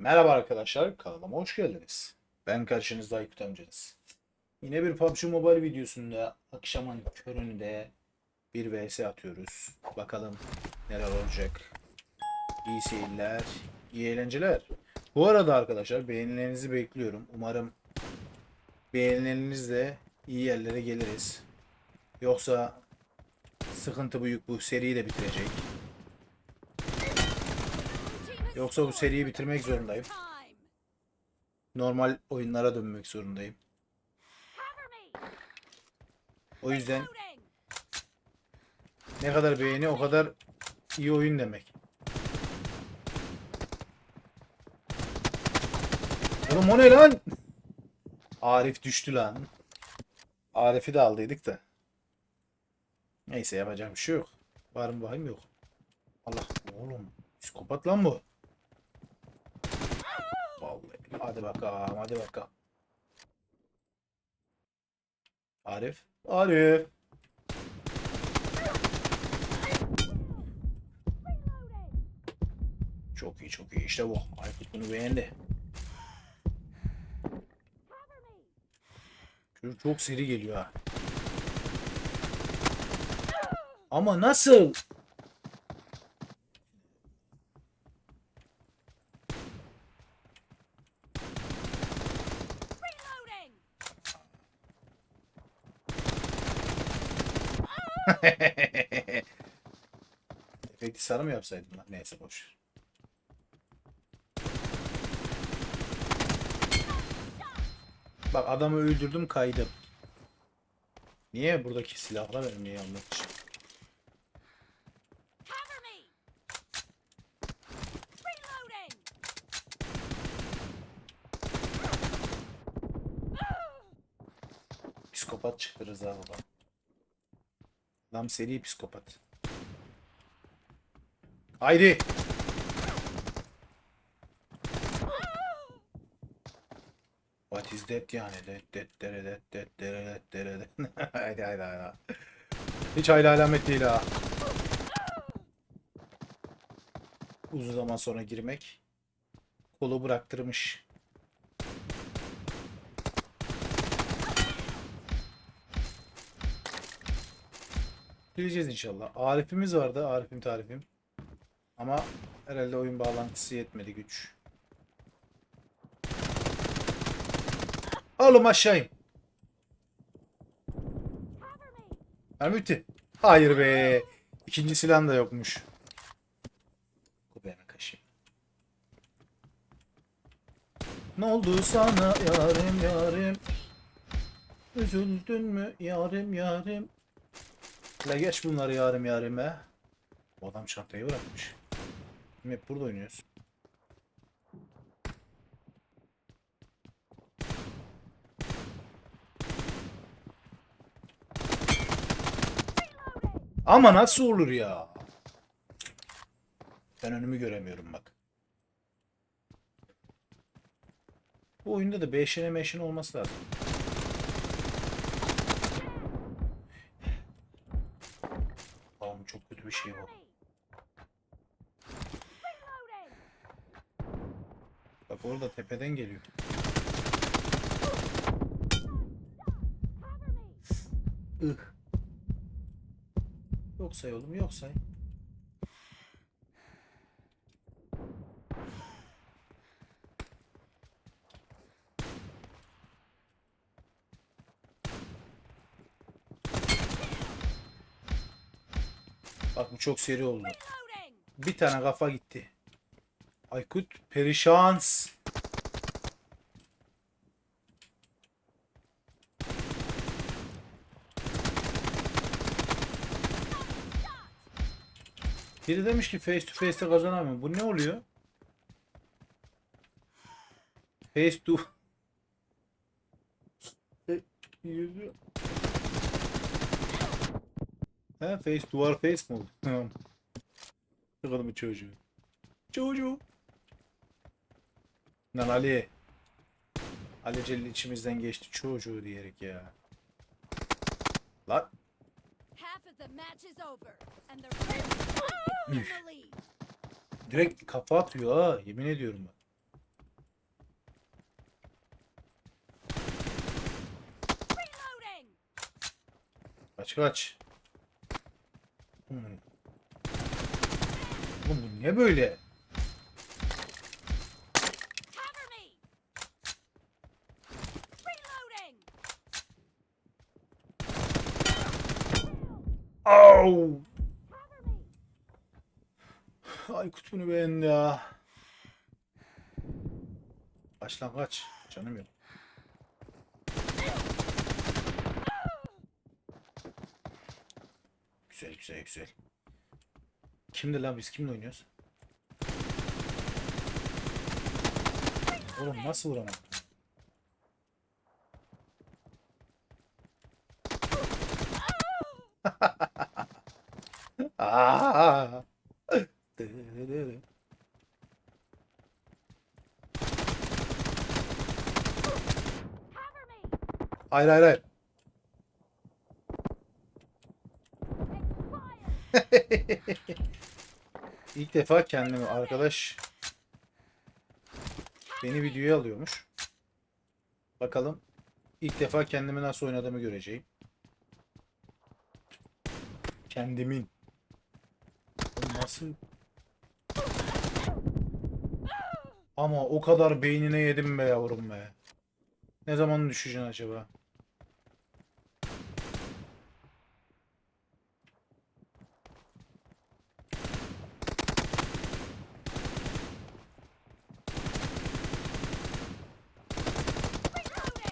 Merhaba arkadaşlar, kanalıma hoş geldiniz. Ben karşınızda Aykut amcanız. Yine bir PUBG Mobile videosunda akşamın köründe bir vs atıyoruz. Bakalım neler olacak. İyi seyirler, iyi eğlenceler. Bu arada arkadaşlar beğenilerinizi bekliyorum. Umarım beğenilerinizle iyi yerlere geliriz. Yoksa sıkıntı büyük bu seriyi de bitirecek. Yoksa bu seriyi bitirmek zorundayım. Normal oyunlara dönmek zorundayım. O yüzden ne kadar beğeni o kadar iyi oyun demek. Oğlum o ne lan? Arif düştü lan. Arif'i de aldıydık da. Neyse yapacağım bir şey yok. Var mı bakayım yok. Allah oğlum. Psikopat lan bu. Vallahi. Hadi bakalım hadi bakalım. Arif. Arif. Çok iyi çok iyi işte bu. Aykut bunu beğendi. Çocuk çok seri geliyor ha. Ama nasıl? Efekti sarı mı yapsaydım lan? Neyse boş. Bak adamı öldürdüm kaydım. Niye buradaki silahlar almak için? Psikopat çıktı Rıza baba. Adam seri psikopat. Haydi. What is that yani? Det det dere det det dere det dere. Haydi haydi haydi. Hiç hayli alamet değil ha. Uzun zaman sonra girmek. Kolu bıraktırmış. Gireceğiz inşallah. Arif'imiz vardı. Arif'im tarifim. Ama herhalde oyun bağlantısı yetmedi güç. Oğlum aşağıyım. Mermi bitti. Hayır be. İkinci silah da yokmuş. Ne oldu sana yarim yarim? Üzüldün mü yarim yarim? La geç bunları yarim yarim be. Bu adam çantayı bırakmış. Hep burada oynuyoruz. Ama nasıl olur ya? Ben önümü göremiyorum bak. Bu oyunda da 5'ine meşine olması lazım. Oğlum çok kötü bir şey bu. Bak orada tepeden geliyor. Ih. Yok say oğlum yok say. Bak bu çok seri oldu. Bir tane kafa gitti. Aykut perişans. Biri demiş ki face to face'te kazanamıyorum. Bu ne oluyor? Face to Yüzü. He face duvar face mi oldu? Tamam. Çıkalım çocuğu. Çocuğu. Lan Ali. Ali Celil içimizden geçti çocuğu diyerek ya. Lan. Half of the match is over, and the Üf. Direkt kafa atıyor ha. Yemin ediyorum bak. Kaç kaç. Hmm. Oğlum bu niye böyle? Oh! Aykut bunu beğendi ya. Kaç lan kaç. Canım yok. Güzel güzel güzel. Kimdi lan biz kimle oynuyoruz? Oğlum nasıl vuramadım? Hayır hayır hayır. İlk defa kendimi arkadaş beni videoya alıyormuş. Bakalım ilk defa kendimi nasıl oynadığımı göreceğim. Kendimin. Nasıl? Ama o kadar beynine yedim be yavrum be. Ne zaman düşeceksin acaba?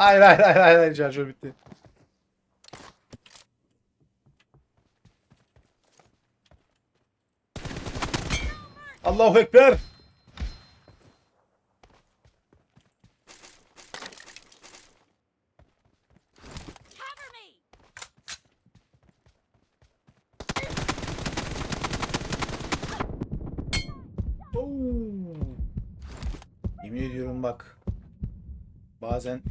Hayır hayır hayır hayır, hayır şarjör bitti. Allahu Ekber. Yemin ediyorum bak. Bazen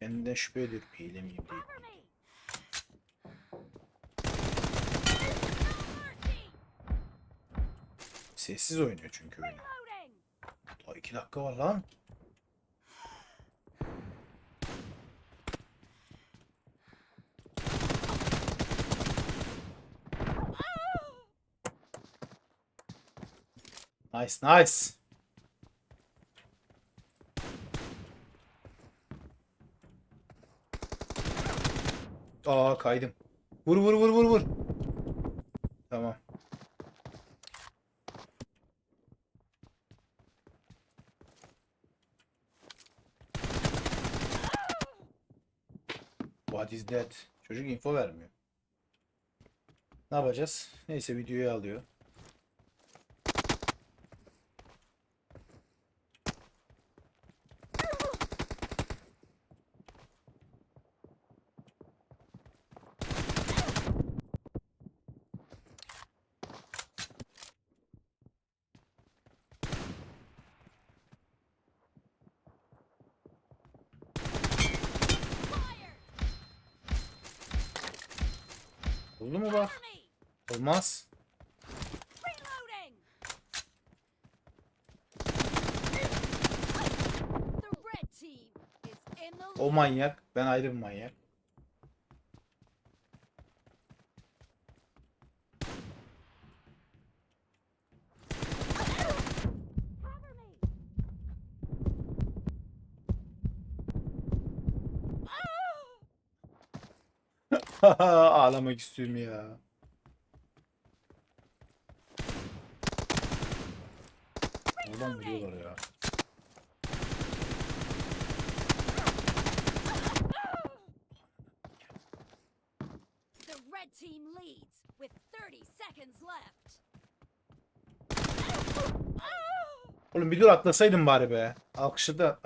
kendinden şüphe ediyorum. Hile miyim değil. Mercy! Sessiz oynuyor çünkü oyunu. Daha iki dakika var lan. Nice nice. Aa kaydım. Vur vur vur vur vur. Tamam. What is that? Çocuk info vermiyor. Ne yapacağız? Neyse videoyu alıyor. Oldu mu me! Olmaz. O manyak. Ben ayrı bir manyak. Ağlamak istiyorum ya. Oradan vuruyorlar ya. Red team leads with 30 seconds left. Oğlum bir dur atlasaydın bari be. Alkışla da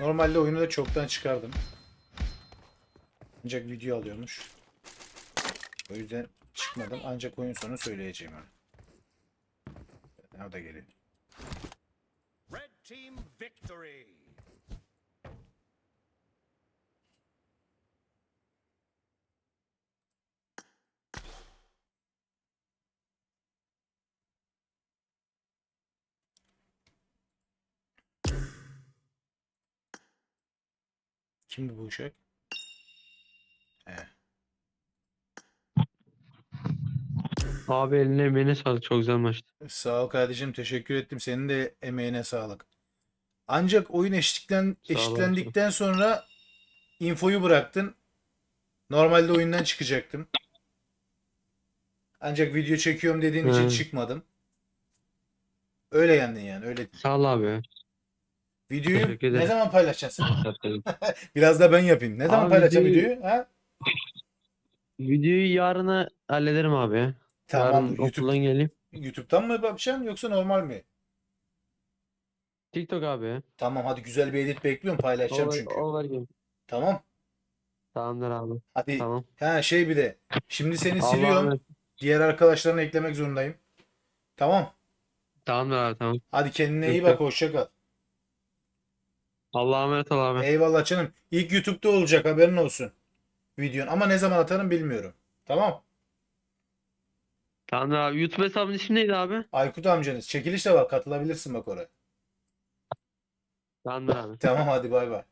Normalde oyunu da çoktan çıkardım. Ancak video alıyormuş. O yüzden çıkmadım. Ancak oyun sonu söyleyeceğim da geliyor. Red team victory! Kimdi bu uşak? He. Abi eline emeğine sağlık. Çok güzel maçtı. Sağ ol kardeşim. Teşekkür ettim. Senin de emeğine sağlık. Ancak oyun Sağ abi. eşitlendikten sonra infoyu bıraktın. Normalde oyundan çıkacaktım. Ancak video çekiyorum dediğin için çıkmadım. Öyle yendin yani. Öyle. Sağ ol abi. Videoyu Teşekkür ne ederim. zaman paylaşacaksın? Biraz da ben yapayım. Ne zaman Abi paylaşacağım videoyu- videoyu? Ha? Videoyu yarına hallederim abi. ya. Tamam. Yarın YouTube, okuldan geleyim. YouTube'dan mı yapacaksın yoksa normal mi? TikTok abi. ya. Tamam hadi güzel bir edit bekliyorum paylaşacağım Olur, çünkü. olur gelin. Tamam. Tamamdır abi. Hadi. Tamam. Ha şey bir de. Şimdi seni Allah'a siliyorum. emanet. Diğer arkadaşlarını eklemek zorundayım. Tamam. Tamamdır abi tamam. Hadi kendine iyi bak. Hoşça kal. Allah'a emanet ol abi. Eyvallah canım. İlk YouTube'da olacak haberin olsun. Videon. Ama ne zaman atarım bilmiyorum. Tamam. Tamamdır abi. YouTube hesabının ismi neydi abi? Aykut amcanız. Çekiliş de var. Katılabilirsin bak oraya. Tamamdır abi. Tamam hadi bay bay.